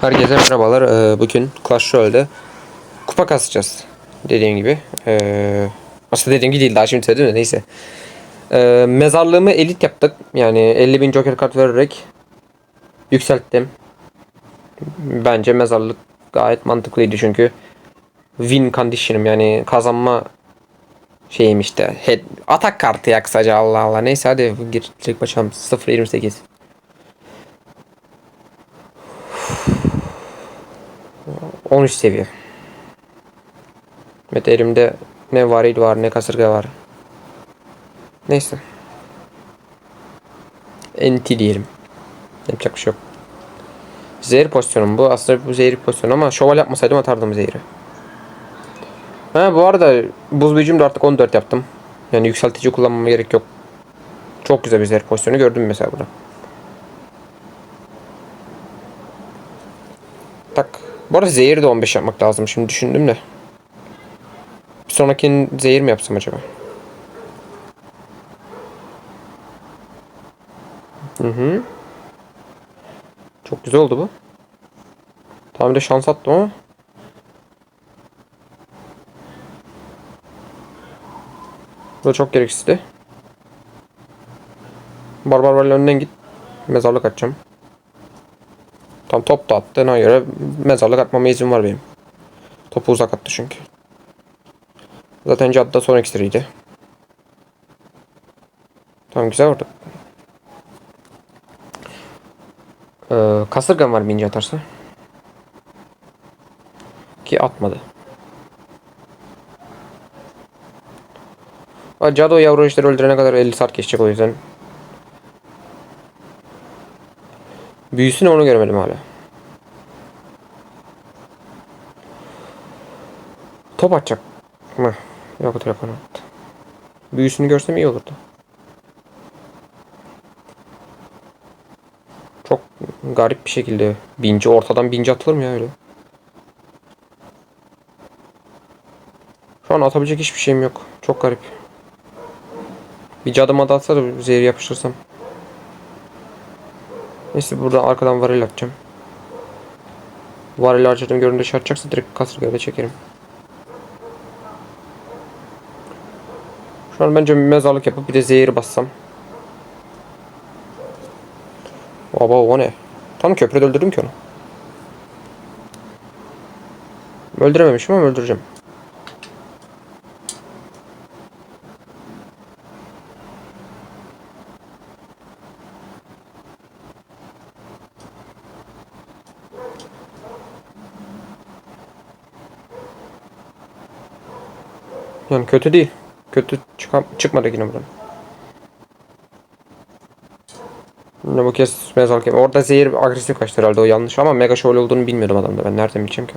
Herkese merhabalar. Ee, bugün Clash Royale'de kupa kasacağız. Dediğim gibi. Ee, aslında dediğim gibi değil daha şimdi söyledim de neyse. Ee, mezarlığımı elit yaptık. Yani 50 bin joker kart vererek yükselttim. Bence mezarlık gayet mantıklıydı çünkü win condition'ım yani kazanma şeyim işte. Head, atak kartı ya kısaca Allah Allah. Neyse hadi gir direkt başlayalım. 0.28. 13 seviye. Evet elimde ne varil var ne kasırga var. Neyse. Enti diyelim. Yapacak bir şey yok. Zehir pozisyonum bu. Aslında bu zehir pozisyonu ama şöval yapmasaydım atardım zehri. Ha bu arada buz büyücüm de artık 14 yaptım. Yani yükseltici kullanmama gerek yok. Çok güzel bir zehir pozisyonu gördüm mesela burada. Tak. Bu arada zehir de 15 yapmak lazım şimdi düşündüm de. Bir sonrakinin zehir mi yapsam acaba? Hı hı. Çok güzel oldu bu. Tamam bir de şans attım ama. Bu da çok gereksizdi. Barbar Valley önden git. Mezarlık atacağım. Tam top da attığına göre mezarlık atmama izin var benim. Topu uzak attı çünkü. Zaten cadda son ekstriydi. Tamam güzel vurdu. Ee, kasırgan var bince atarsa. Ki atmadı. Ha, Cadı o yavru işleri öldürene kadar 50 saat geçecek o yüzden. Büyüsün onu görmedim hala. Top atacak mı? Yok o telefonu attı. Büyüsünü görsem iyi olurdu. Çok garip bir şekilde binci ortadan binci atılır mı ya öyle? Şu an atabilecek hiçbir şeyim yok. Çok garip. Bir cadıma da atsa da zehir yapıştırsam. Neyse buradan arkadan varil atacağım. Varil harcadığım görünce çarpacaksa direkt kasırgayla çekerim. Şu an bence bir mezarlık yapıp bir de zehir bassam. Baba o ne? Tam köprüde öldürdüm ki onu. Öldürememişim ama öldüreceğim. Kötü değil. Kötü çıkam çıkmadı yine buradan. Yine bu kez mezarlık yapayım. Orada zehir agresif kaçtı herhalde o yanlış ama mega şöyle olduğunu bilmiyordum adamda. Ben nereden bileceğim ki?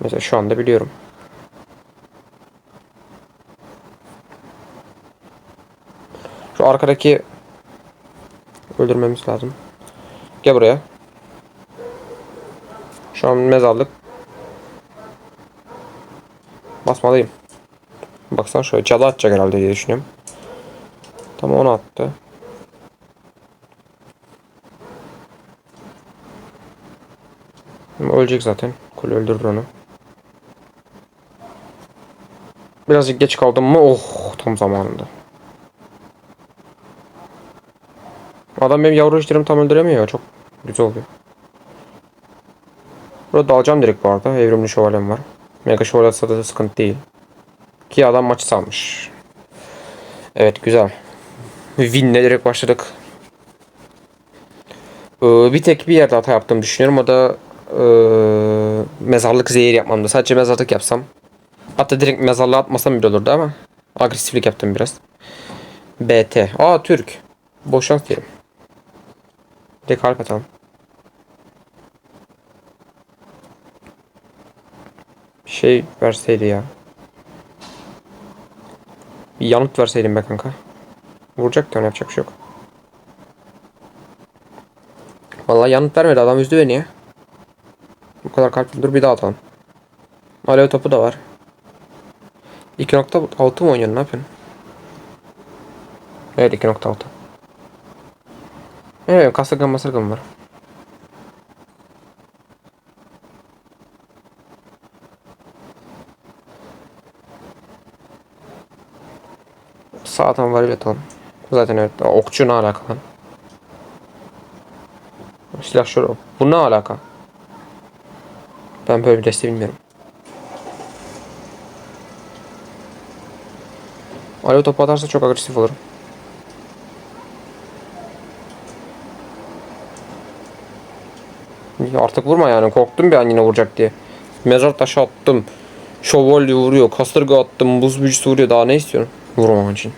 Mesela şu anda biliyorum. Şu arkadaki öldürmemiz lazım. Gel buraya. Şu an mezarlık. Basmalıyım. Baksana şöyle cadı atacak herhalde diye düşünüyorum. Tamam onu attı. Ama ölecek zaten. Kule öldürür onu. Birazcık geç kaldım mı? Oh tam zamanında. Adam benim yavru işlerimi tam öldüremiyor. Çok güzel oluyor. Burada dalacağım direkt bu arada. Evrimli şövalyem var. Mega şövalye atsa da sıkıntı değil. Ki adam maçı salmış. Evet güzel. Win'le direkt başladık. Ee, bir tek bir yerde hata yaptığımı düşünüyorum. O da ee, mezarlık zehir yapmamda. Sadece mezarlık yapsam. Hatta direkt mezarlığa atmasam bile olurdu ama agresiflik yaptım biraz. BT. Aa Türk. Boş şans diyelim. Direkt atalım. Şey verseydi ya. Bir yanıt verseydin be kanka. Vuracak da yapacak bir şey yok. Vallahi yanıt vermedi adam üzdü beni ya. Bu kadar kalp dur bir daha atalım. Alev topu da var. 2.6 mı oynuyorsun ne yapıyorsun? Evet 2.6. Evet kasırgan masırgan var. Sağdan var atalım. Zaten evet. Okçu ne alaka lan? Silah şuru. Bu ne alaka? Ben böyle bir desteği bilmiyorum. Alev topu atarsa çok agresif olurum. Artık vurma yani. Korktum bir an yine vuracak diye. Mezar taşı attım. Şövalye vuruyor. Kasırga attım. Buz büyücüsü vuruyor. Daha ne istiyorsun? Vurmaman için.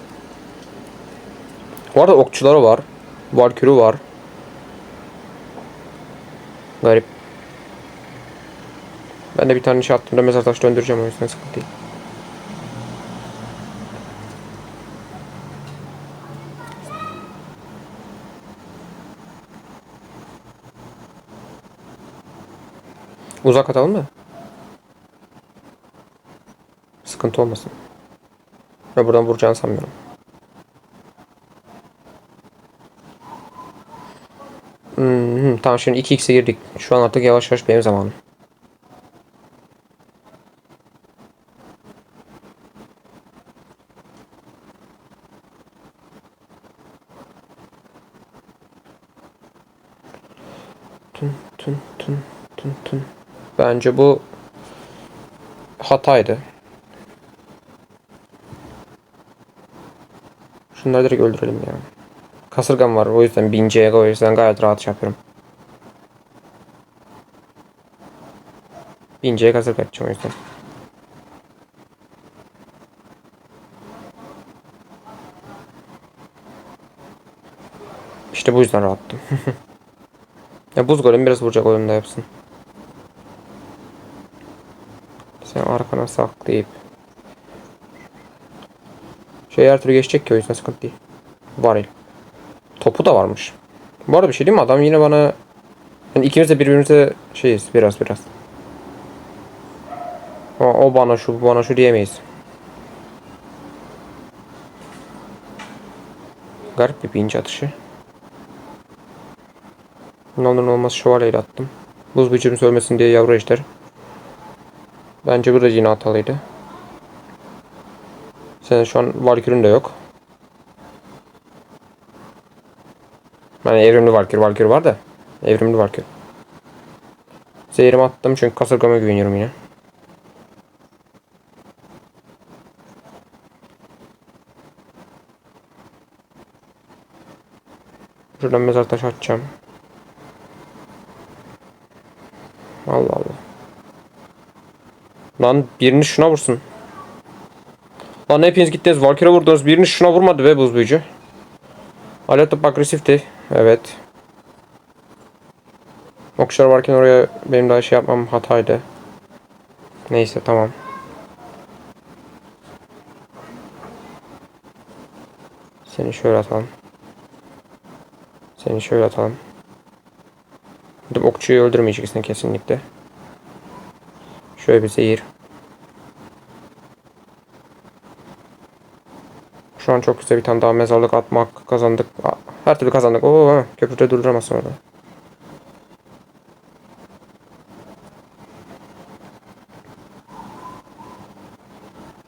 Bu arada okçuları var. Valkürü var. Garip. Ben de bir tane şey attığımda mezar taşı döndüreceğim o yüzden sıkıntı değil. Uzak atalım mı? Sıkıntı olmasın. Ve buradan vuracağını sanmıyorum. Tamam şimdi 2x'e girdik. Şu an artık yavaş yavaş benim zamanım. Tün tün tün tün tün. Bence bu hataydı. Şunları direkt öldürelim ya. Kasırgam var o yüzden bince'ye o yüzden gayet rahat şey yapıyorum. Bince'ye kasırga atacağım o yüzden. İşte bu yüzden rahattım. ya buz golem biraz vuracak oyunda yapsın. Sen arkana saklayıp şey her türlü geçecek ki o yüzden sıkıntı değil. Varil. Topu da varmış. Bu arada bir şey diyeyim mi? Adam yine bana yani ikimiz de birbirimize şeyiz biraz biraz. O, o bana şu bu bana şu diyemeyiz. Garip bir pinç atışı. Ne olmaz şövalyeyle attım. Buz büyücümüz ölmesin diye yavru ejder. Bence bu da yine hatalıydı. Senin şu an Valkyrie'nin de yok. Yani evrimli Valkyrie, Valkyrie var da. Evrimli Valkyrie. Zehirimi attım çünkü kasırgama güveniyorum yine. Şuradan mezar taşı atacağım. Allah Allah. Lan birini şuna vursun. Lan hepiniz gittiniz. Valkyrie vurdunuz. Birini şuna vurmadı be buz büyücü. Alev top agresifti. Evet. Okçular varken oraya benim daha şey yapmam hataydı. Neyse tamam. Seni şöyle atalım. Seni şöyle atalım. Bu okçuyu öldürmeyeceksin kesinlikle. Şöyle bir zehir. Şu an çok güzel bir tane daha mezarlık atmak kazandık. Her türlü kazandık. Oo, köprüde durduramazsın orada.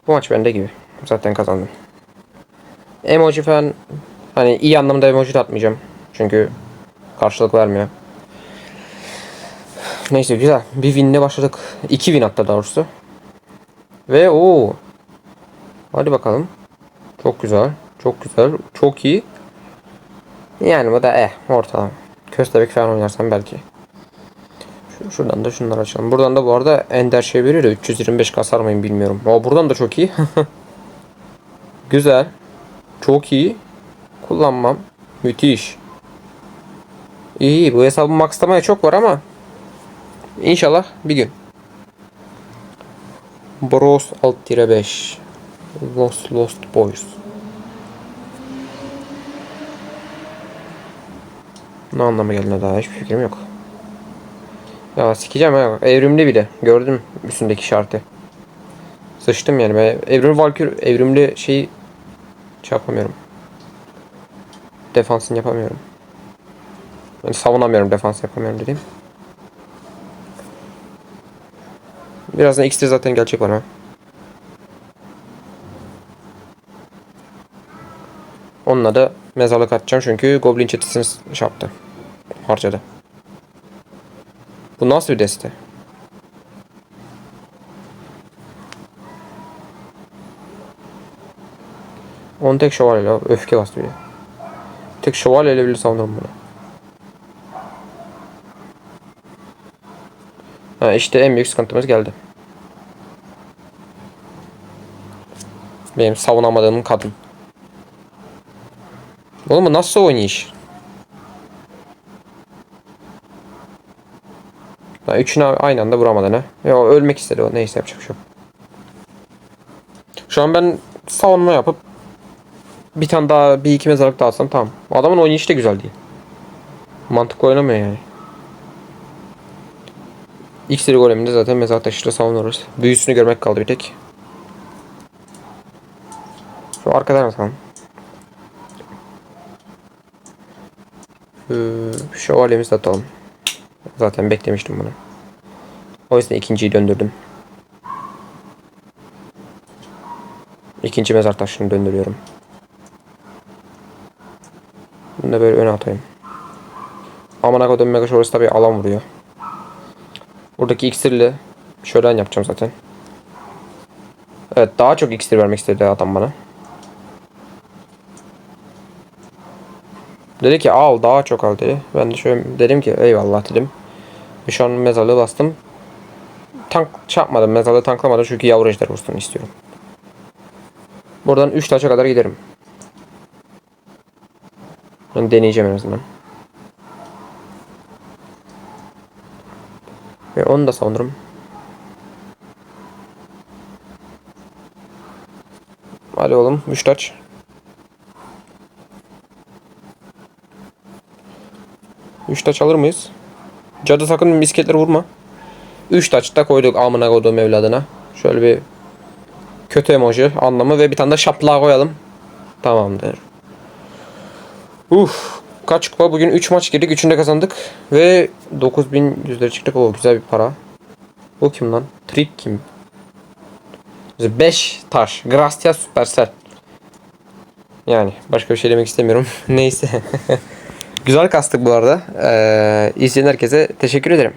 Bu maç bende gibi. Zaten kazandım. Emoji falan hani iyi anlamda emoji de atmayacağım. Çünkü karşılık vermiyor. Neyse güzel. Bir winle başladık. İki win hatta doğrusu. Ve o Hadi bakalım. Çok güzel. Çok güzel. Çok iyi. Yani bu da eh ortalama. Köstebek falan oynarsam belki. Şu, şuradan da şunları açalım. Buradan da bu arada Ender şey veriyor da 325 kasar mıyım bilmiyorum. O buradan da çok iyi. güzel. Çok iyi. Kullanmam. Müthiş. İyi bu hesabı maxlamaya çok var ama İnşallah bir gün. Bros alt tire 5. Lost Lost Boys. Ne anlama geldiğine daha hiçbir fikrim yok. Ya sikeceğim ya. Evrimli bile. Gördüm üstündeki şartı. Sıçtım yani. Ben evrimli Valkür evrimli şeyi şey yapamıyorum. Defansını yapamıyorum. Yani savunamıyorum, defans yapamıyorum dediğim. Birazdan X'de zaten gelecek bana. Onunla da mezarlık atacağım çünkü Goblin çetesini şey yaptı. Harcadı. Bu nasıl bir deste? On tek şövalyeyle. Öfke bastı bir de. Tek şövalyeyle bile savunurum bunu. İşte en büyük sıkıntımız geldi. Benim savunamadığım kadın. Oğlum nasıl oynayış? Ha, üçünü aynı anda vuramadı ne? Ya ölmek istedi o. Neyse yapacak bir şey. Şu an ben savunma yapıp bir tane daha bir iki mezarlık daha alsam tamam. Adamın oynayışı da güzel değil. Mantıklı oynamıyor yani. İksiri goleminde zaten mezar taşıyla savunuruz. Büyüsünü görmek kaldı bir tek. Şu arkadan atalım. Ee, şövalyemizi de atalım. Zaten beklemiştim bunu. O yüzden ikinciyi döndürdüm. İkinci mezar taşını döndürüyorum. Bunu da böyle öne atayım. Amına kodum mega şurası tabi alan vuruyor. Buradaki iksirle şölen yapacağım zaten. Evet daha çok iksir vermek istedi adam bana. Dedi ki al daha çok al dedi. Ben de şöyle dedim ki eyvallah dedim. Şu an mezarlığı bastım. Tank çarpmadım. Mezarlığı tanklamadım çünkü yavru ejder vursun istiyorum. Buradan 3 taça kadar giderim. Ben deneyeceğim en azından. Ve onu da savunurum. Hadi oğlum 3 taç. Üç taç alır mıyız? Cadı sakın misketleri vurma. Üç taç da koyduk amına koyduğum evladına. Şöyle bir kötü emoji anlamı ve bir tane de şaplığa koyalım. Tamamdır. Uf. Kaç kupa? Bugün 3 maç girdik. 3'ünde kazandık. Ve 9000 yüzleri çıktık. O güzel bir para. Bu kim lan? Trick kim? 5 taş. Gracias Supercell. Yani başka bir şey demek istemiyorum. Neyse. Güzel kastık bu arada. Ee, izleyen herkese teşekkür ederim.